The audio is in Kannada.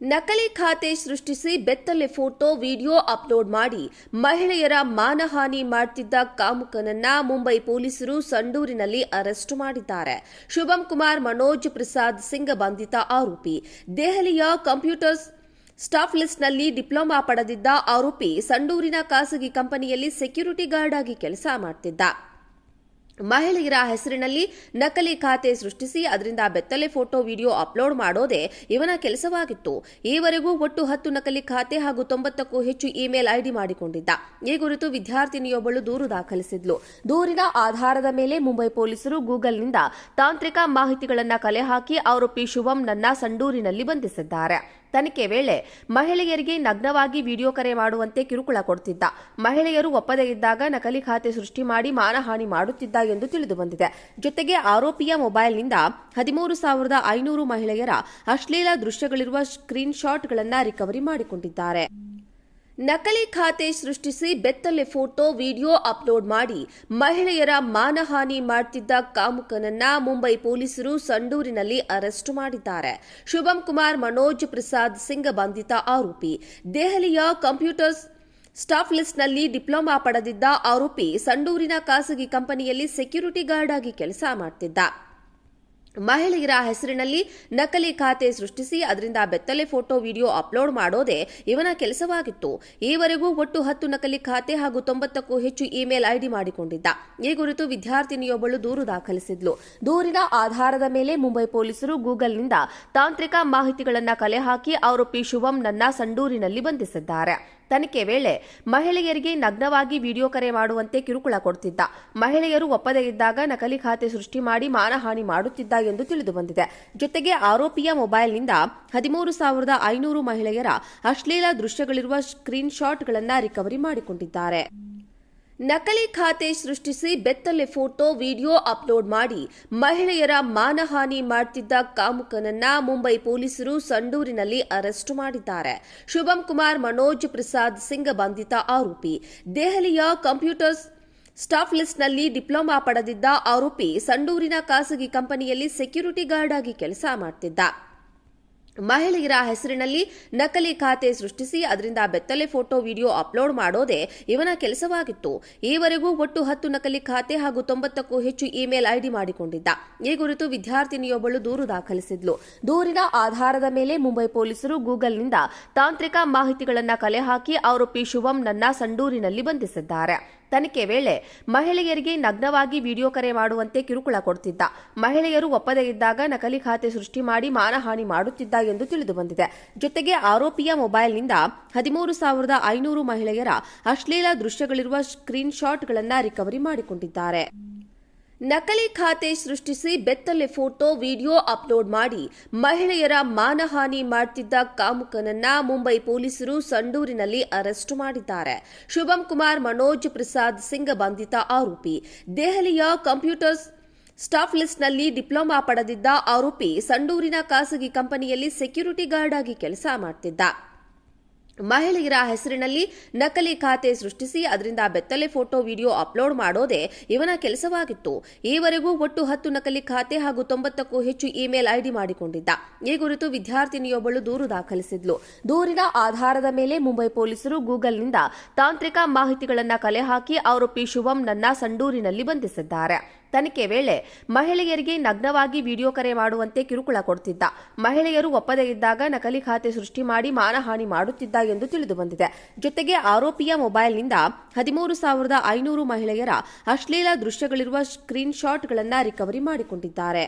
ನಕಲಿ ಖಾತೆ ಸೃಷ್ಟಿಸಿ ಬೆತ್ತಲೆ ಫೋಟೋ, ವಿಡಿಯೋ ಅಪ್ಲೋಡ್ ಮಾಡಿ ಮಹಿಳೆಯರ ಮಾನಹಾನಿ ಮಾಡ್ತಿದ್ದ ಕಾಮುಕನನ್ನ ಮುಂಬೈ ಪೊಲೀಸರು ಸಂಡೂರಿನಲ್ಲಿ ಅರೆಸ್ಟ್ ಮಾಡಿದ್ದಾರೆ. ಶುಭಂ ಕುಮಾರ್, ಮನೋಜ್ ಪ್ರಸಾದ್ ಸಿಂಗ್ ಬಂಧಿತ ಆರೋಪಿ. ದೆಹಲಿಯ ಕಂಪ್ಯೂಟರ್ ಸ್ಟಾಫ್ ಲಿಸ್ಟ್ನಲ್ಲಿ ಡಿಪ್ಲೊಮಾ ಪಡೆದಿದ್ದ ಆರೋಪಿ ಸಂಡೂರಿನ ಖಾಸಗಿ ಕಂಪನಿಯಲ್ಲಿ ಸೆಕ್ಯೂರಿಟಿ ಗಾರ್ಡ್ ಆಗಿ ಕೆಲಸ ಮಾಡ್ತಿದ್ದ. ಮಹಿಳೆಯರ ಹೆಸರಿನಲ್ಲಿ ನಕಲಿ ಖಾತೆ ಸೃಷ್ಟಿಸಿ ಅದರಿಂದ ಬೆತ್ತಲೆ ಫೋಟೋ, ವಿಡಿಯೋ ಅಪ್ಲೋಡ್ ಮಾಡೋದೇ ಇವನ ಕೆಲಸವಾಗಿತ್ತು. ಈವರೆಗೂ ಒಟ್ಟು ಹತ್ತು ನಕಲಿ ಖಾತೆ ಹಾಗೂ ತೊಂಬತ್ತಕ್ಕೂ ಹೆಚ್ಚು ಇಮೇಲ್ ಐಡಿ ಮಾಡಿಕೊಂಡಿದ್ದ. ಈ ಕುರಿತು ವಿದ್ಯಾರ್ಥಿನಿಯೊಬ್ಬಳು ದೂರು ದಾಖಲಿಸಿದ್ಲು. ದೂರಿನ ಆಧಾರದ ಮೇಲೆ ಮುಂಬೈ ಪೊಲೀಸರು ಗೂಗಲ್ನಿಂದ ತಾಂತ್ರಿಕ ಮಾಹಿತಿಗಳನ್ನು ಕಲೆ ಹಾಕಿ ಆರೋಪಿ ಶುಭಂನನ್ನ ಸಂಡೂರಿನಲ್ಲಿ ಬಂಧಿಸಿದ್ದಾರೆ. ತನಿಖೆ ವೇಳೆ ಮಹಿಳೆಯರಿಗೆ ನಗ್ನವಾಗಿ ವಿಡಿಯೋ ಕರೆ ಮಾಡುವಂತೆ ಕಿರುಕುಳ ಕೊಡುತ್ತಿದ್ದ ಮಹಿಳೆಯರು ಒಪ್ಪದೇ ಇದ್ದಾಗ ನಕಲಿ ಖಾತೆ ಸೃಷ್ಟಿ ಮಾಡಿ ಮಾನಹಾನಿ ಮಾಡುತ್ತಿದ್ದ ಎಂದು ತಿಳಿದುಬಂದಿದೆ ಜೊತೆಗೆ ಆರೋಪಿಯ ಮೊಬೈಲ್ನಿಂದ ಹದಿಮೂರು ಸಾವಿರದ ಐನೂರು ಮಹಿಳೆಯರ ಅಶ್ಲೀಲ ದೃಶ್ಯಗಳಿರುವ ಸ್ಕ್ರೀನ್ ಶಾಟ್ಗಳನ್ನು ರಿಕವರಿ ಮಾಡಿಕೊಂಡಿದ್ದಾರೆ. ನಕಲಿ ಖಾತೆ ಸೃಷ್ಟಿಸಿ ಬೆತ್ತಲೆ ಫೋಟೋ, ವಿಡಿಯೋ ಅಪ್ಲೋಡ್ ಮಾಡಿ ಮಹಿಳೆಯರ ಮಾನಹಾನಿ ಮಾಡ್ತಿದ್ದ ಕಾಮುಕನನ್ನ ಮುಂಬೈ ಪೊಲೀಸರು ಸಂಡೂರಿನಲ್ಲಿ ಅರೆಸ್ಟ್ ಮಾಡಿದ್ದಾರೆ. ಶುಭಂ ಕುಮಾರ್, ಮನೋಜ್ ಪ್ರಸಾದ್ ಸಿಂಗ್ ಬಂಧಿತ ಆರೋಪಿ. ದೆಹಲಿಯ ಕಂಪ್ಯೂಟರ್ ಸ್ಟಾಫ್ ಲಿಸ್ಟ್ನಲ್ಲಿ ಡಿಪ್ಲೊಮಾ ಪಡೆದಿದ್ದ ಆರೋಪಿ ಸಂಡೂರಿನ ಖಾಸಗಿ ಕಂಪನಿಯಲ್ಲಿ ಸೆಕ್ಯೂರಿಟಿ ಗಾರ್ಡ್ ಆಗಿ ಕೆಲಸ ಮಾಡ್ತಿದ್ದ. ಮಹಿಳೆಯರ ಹೆಸರಿನಲ್ಲಿ ನಕಲಿ ಖಾತೆ ಸೃಷ್ಟಿಸಿ ಅದರಿಂದ ಬೆತ್ತಲೆ ಫೋಟೋ, ವಿಡಿಯೋ ಅಪ್ಲೋಡ್ ಮಾಡೋದೇ ಇವನ ಕೆಲಸವಾಗಿತ್ತು. ಈವರೆಗೂ ಒಟ್ಟು ಹತ್ತು ನಕಲಿ ಖಾತೆ ಹಾಗೂ ತೊಂಬತ್ತಕ್ಕೂ ಹೆಚ್ಚು ಇಮೇಲ್ ಐಡಿ ಮಾಡಿಕೊಂಡಿದ್ದ. ಈ ಕುರಿತು ವಿದ್ಯಾರ್ಥಿನಿಯೊಬ್ಬಳು ದೂರು ದಾಖಲಿಸಿದ್ಲು. ದೂರಿನ ಆಧಾರದ ಮೇಲೆ ಮುಂಬೈ ಪೊಲೀಸರು ಗೂಗಲ್ನಿಂದ ತಾಂತ್ರಿಕ ಮಾಹಿತಿಗಳನ್ನು ಕಲೆ ಹಾಕಿ ಆರೋಪಿ ಶುಭಂನನ್ನ ಸಂಡೂರಿನಲ್ಲಿ ಬಂಧಿಸಿದ್ದಾರೆ. ತನಿಖೆ ವೇಳೆ ಮಹಿಳೆಯರಿಗೆ ನಗ್ನವಾಗಿ ವಿಡಿಯೋ ಕರೆ ಮಾಡುವಂತೆ ಕಿರುಕುಳ ಕೊಡುತ್ತಿದ್ದ ಮಹಿಳೆಯರು ಒಪ್ಪದೇ ಇದ್ದಾಗ ನಕಲಿ ಖಾತೆ ಸೃಷ್ಟಿ ಮಾಡಿ ಮಾನಹಾನಿ ಮಾಡುತ್ತಿದ್ದ ಎಂದು ತಿಳಿದುಬಂದಿದೆ ಜೊತೆಗೆ ಆರೋಪಿಯ ಮೊಬೈಲ್ನಿಂದ ಹದಿಮೂರು ಸಾವಿರದ ಐನೂರು ಮಹಿಳೆಯರ ಅಶ್ಲೀಲ ದೃಶ್ಯಗಳಿರುವ ಸ್ಕ್ರೀನ್ ಶಾಟ್ಗಳನ್ನು ರಿಕವರಿ ಮಾಡಿಕೊಂಡಿದ್ದಾರೆ. ನಕಲಿ ಖಾತೆ ಸೃಷ್ಟಿಸಿ ಬೆತ್ತಲೆ ಫೋಟೋ, ವಿಡಿಯೋ ಅಪ್ಲೋಡ್ ಮಾಡಿ ಮಹಿಳೆಯರ ಮಾನಹಾನಿ ಮಾಡ್ತಿದ್ದ ಕಾಮುಕನನ್ನ ಮುಂಬೈ ಪೊಲೀಸರು ಸಂಡೂರಿನಲ್ಲಿ ಅರೆಸ್ಟ್ ಮಾಡಿದ್ದಾರೆ. ಶುಭಂ ಕುಮಾರ್, ಮನೋಜ್ ಪ್ರಸಾದ್ ಸಿಂಗ್ ಬಂಧಿತ ಆರೋಪಿ. ದೆಹಲಿಯ ಕಂಪ್ಯೂಟರ್ ಸ್ಟಾಫ್ ಲಿಸ್ಟ್ನಲ್ಲಿ ಡಿಪ್ಲೊಮಾ ಪಡೆದಿದ್ದ ಆರೋಪಿ ಸಂಡೂರಿನ ಖಾಸಗಿ ಕಂಪನಿಯಲ್ಲಿ ಸೆಕ್ಯೂರಿಟಿ ಗಾರ್ಡ್ ಆಗಿ ಕೆಲಸ ಮಾಡ್ತಿದ್ದ. ಮಹಿಳೆಯರ ಹೆಸರಿನಲ್ಲಿ ನಕಲಿ ಖಾತೆ ಸೃಷ್ಟಿಸಿ ಅದರಿಂದ ಬೆತ್ತಲೆ ಫೋಟೋ, ವಿಡಿಯೋ ಅಪ್ಲೋಡ್ ಮಾಡೋದೇ ಇವನ ಕೆಲಸವಾಗಿತ್ತು. ಈವರೆಗೂ ಒಟ್ಟು ಹತ್ತು ನಕಲಿ ಖಾತೆ ಹಾಗೂ ತೊಂಬತ್ತಕ್ಕೂ ಹೆಚ್ಚು ಇಮೇಲ್ ಐಡಿ ಮಾಡಿಕೊಂಡಿದ್ದ. ಈ ಕುರಿತು ವಿದ್ಯಾರ್ಥಿನಿಯೊಬ್ಬಳು ದೂರು ದಾಖಲಿಸಿದ್ಲು. ದೂರಿನ ಆಧಾರದ ಮೇಲೆ ಮುಂಬೈ ಪೊಲೀಸರು ಗೂಗಲ್ನಿಂದ ತಾಂತ್ರಿಕ ಮಾಹಿತಿಗಳನ್ನು ಕಲೆ ಹಾಕಿ ಆರೋಪಿ ಶುಭಂನನ್ನ ಸಂಡೂರಿನಲ್ಲಿ ಬಂಧಿಸಿದ್ದಾರೆ. ತನಿಖೆ ವೇಳೆ ಮಹಿಳೆಯರಿಗೆ ನಗ್ನವಾಗಿ ವಿಡಿಯೋ ಕರೆ ಮಾಡುವಂತೆ ಕಿರುಕುಳ ಕೊಡುತ್ತಿದ್ದ ಮಹಿಳೆಯರು ಒಪ್ಪದೇ ಇದ್ದಾಗ ನಕಲಿ ಖಾತೆ ಸೃಷ್ಟಿ ಮಾಡಿ ಮಾನಹಾನಿ ಮಾಡುತ್ತಿದ್ದ ಎಂದು ತಿಳಿದುಬಂದಿದೆ. ಜೊತೆಗೆ ಆರೋಪಿಯ ಮೊಬೈಲ್ನಿಂದ ಹದಿಮೂರು ಸಾವಿರದ ಐನೂರು ಮಹಿಳೆಯರ ಅಶ್ಲೀಲ ದೃಶ್ಯಗಳಿರುವ ಸ್ಕ್ರೀನ್ ಶಾಟ್ಗಳನ್ನು ರಿಕವರಿ ಮಾಡಿಕೊಂಡಿದ್ದಾರೆ. ನಕಲಿ ಖಾತೆ ಸೃಷ್ಟಿಸಿ ಬೆತ್ತಲೆ ಫೋಟೋ, ವಿಡಿಯೋ ಅಪ್ಲೋಡ್ ಮಾಡಿ ಮಹಿಳೆಯರ ಮಾನಹಾನಿ ಮಾಡುತ್ತಿದ್ದ ಕಾಮುಕನನ್ನ ಮುಂಬೈ ಪೊಲೀಸರು ಸಂಡೂರಿನಲ್ಲಿ ಅರೆಸ್ಟ್ ಮಾಡಿದ್ದಾರೆ. ಶುಭಂ ಕುಮಾರ್, ಮನೋಜ್ ಪ್ರಸಾದ್ ಸಿಂಗ್ ಬಂಧಿತ ಆರೋಪಿ. ದೆಹಲಿಯ ಕಂಪ್ಯೂಟರ್ ಸ್ಟಾಫ್ ಲಿಸ್ಟ್ನಲ್ಲಿ ಡಿಪ್ಲೊಮಾ ಪಡೆದಿದ್ದ ಆರೋಪಿ ಸಂಡೂರಿನ ಖಾಸಗಿ ಕಂಪನಿಯಲ್ಲಿ ಸೆಕ್ಯೂರಿಟಿ ಗಾರ್ಡ್ ಆಗಿ ಕೆಲಸ ಮಾಡ್ತಿದ್ದ. ಮಹಿಳೆಯರ ಹೆಸರಿನಲ್ಲಿ ನಕಲಿ ಖಾತೆ ಸೃಷ್ಟಿಸಿ ಅದರಿಂದ ಬೆತ್ತಲೆ ಫೋಟೋ, ವಿಡಿಯೋ ಅಪ್ಲೋಡ್ ಮಾಡೋದೇ ಇವನ ಕೆಲಸವಾಗಿತ್ತು. ಈವರೆಗೂ ಒಟ್ಟು ಹತ್ತು ನಕಲಿ ಖಾತೆ ಹಾಗೂ ತೊಂಬತ್ತಕ್ಕೂ ಹೆಚ್ಚು ಇಮೇಲ್ ಐಡಿ ಮಾಡಿಕೊಂಡಿದ್ದ. ಈ ಕುರಿತು ವಿದ್ಯಾರ್ಥಿನಿಯೊಬ್ಬಳು ದೂರು ದಾಖಲಿಸಿದ್ಲು. ದೂರಿನ ಆಧಾರದ ಮೇಲೆ ಮುಂಬೈ ಪೊಲೀಸರು ಗೂಗಲ್ನಿಂದ ತಾಂತ್ರಿಕ ಮಾಹಿತಿಗಳನ್ನು ಕಲೆ ಹಾಕಿ ಆರೋಪಿ ಶುಭಂನನ್ನ ಸಂಡೂರಿನಲ್ಲಿ ಬಂಧಿಸಿದ್ದಾರೆ. ತನಿಖೆ ವೇಳೆ ಮಹಿಳೆಯರಿಗೆ ನಗ್ನವಾಗಿ ವಿಡಿಯೋ ಕರೆ ಮಾಡುವಂತೆ ಕಿರುಕುಳ ಕೊಡುತ್ತಿದ್ದ ಮಹಿಳೆಯರು ಒಪ್ಪದೇ ಇದ್ದಾಗ ನಕಲಿ ಖಾತೆ ಸೃಷ್ಟಿ ಮಾಡಿ ಮಾನಹಾನಿ ಮಾಡುತ್ತಿದ್ದ ಎಂದು ತಿಳಿದುಬಂದಿದೆ ಜೊತೆಗೆ ಆರೋಪಿಯ ಮೊಬೈಲ್ನಿಂದ ಹದಿಮೂರು ಸಾವಿರದ ಐನೂರು ಮಹಿಳೆಯರ ಅಶ್ಲೀಲ ದೃಶ್ಯಗಳಿರುವ ಸ್ಕ್ರೀನ್ ಶಾಟ್ಗಳನ್ನು ರಿಕವರಿ ಮಾಡಿಕೊಂಡಿದ್ದಾರೆ.